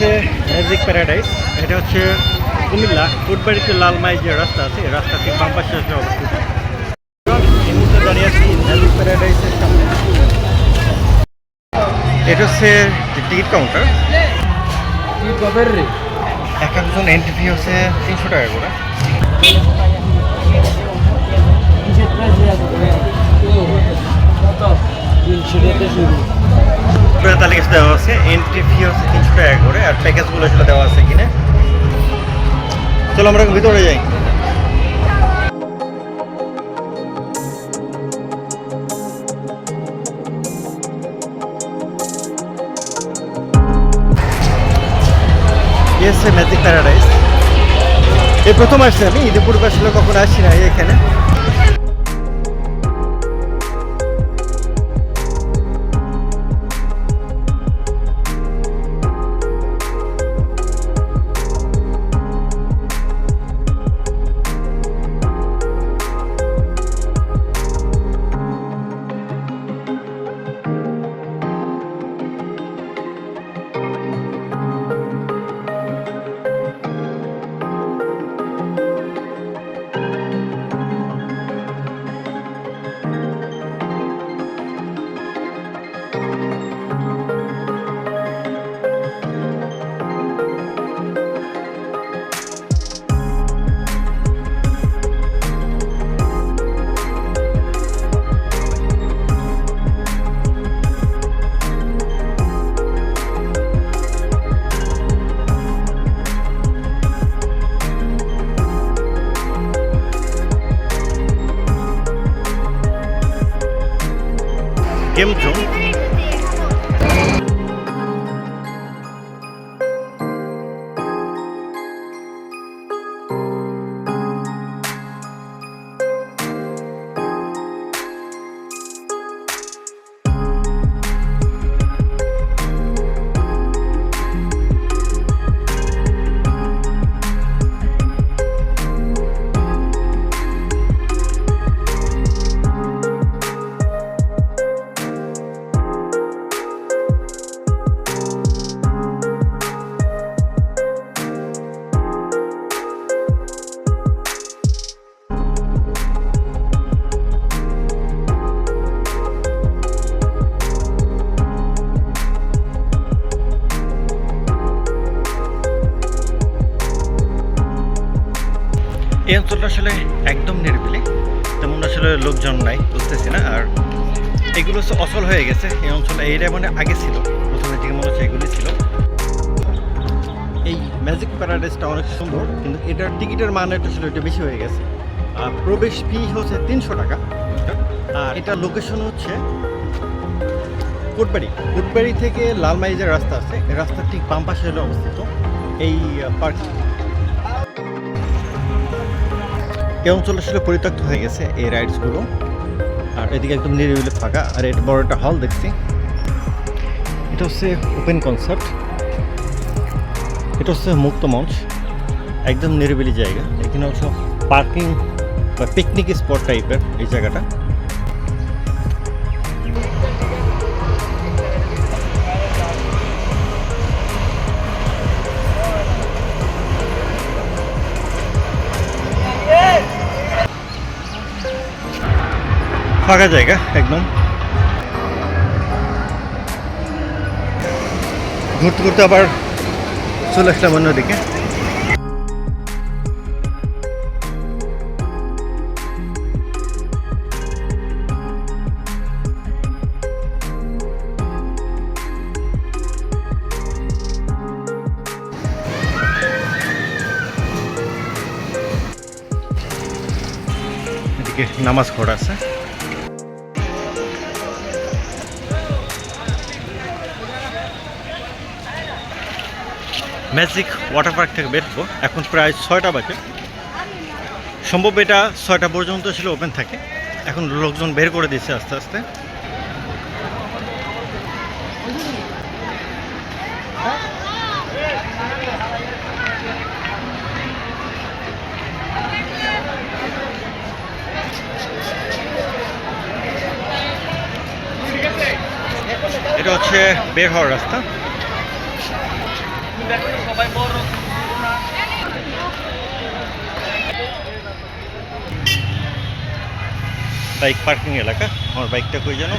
হচ্ছে magic paradise এটা হচ্ছে কুমিল্লা ফুটবাড়ি টু লালমাই যে রাস্তা আছে রাস্তা ঠিক বাম পাশে অবস্থিত। এই মুহূর্তে দাঁড়িয়ে আছি ম্যাজিক প্যারাডাইসের সামনে। এটা হচ্ছে টিকিট কাউন্টার। এক একজন এন্ট্রি ফি হচ্ছে তিনশো টাকা করে। তালিকা দেওয়া আছে এন্ট্রি ফি করে আর প্যাকেজগুলো সেটা দেওয়া আছে কিনে। চলো আমরা ভিতরে যাই। ম্যাজিক প্যারাডাইস এই প্রথম আসছি আমি ঈদে পূর্বে আসলে কখনো আসি না এখানে। કેમ છો এই অঞ্চলটা আসলে একদম নিরিবিলি। তেমন আসলে লোকজন নাই, বুঝতেছি না। আর এগুলো অচল হয়ে গেছে। এই অঞ্চলটা এইটা মানে আগে ছিল। প্রথমে দিকে মনে হচ্ছে এগুলি ছিল। এই ম্যাজিক প্যারাডাইসটা অনেক সুন্দর, কিন্তু এটার টিকিটের মান একটু ছিল একটু বেশি হয়ে গেছে। আর প্রবেশ ফি হচ্ছে তিনশো টাকা। আর এটা লোকেশন হচ্ছে কোটবাড়ি। কোটবাড়ি থেকে লালমাই যে রাস্তা আছে। রাস্তার ঠিক বাম অবস্থিত। এই পার্ক এই অঞ্চল আসলে পরিত্যক্ত হয়ে গেছে এই রাইডসগুলো আর এদিকে একদম নিরিবিলি ফাঁকা। আর এটা বড় একটা হল দেখছি। এটা হচ্ছে ওপেন কনসার্ট এটা হচ্ছে মুক্ত মঞ্চ। একদম নিরিবিলি জায়গা। এখানে হচ্ছে পার্কিং বা পিকনিক স্পট টাইপের এই জায়গাটা। ফাঁকা জায়গা একদম। ঘুরতে ঘুরতে আবার চলে আসলাম অন্যদিকে। নামাজ ঘর আছে। ম্যাজিক ওয়াটার পার্ক থেকে বের হব। এখন প্রায় ছয়টা বাজে। সম্ভব এটা ছয়টা পর্যন্ত ছিল ওপেন থাকে। এখন লোকজন বের করে দিয়েছে আস্তে আস্তে। এটা হচ্ছে বের হওয়ার রাস্তা। দেখো সবাই বড় বাইক পার্কিং এলাকা। আমার বাইকটা কই যেন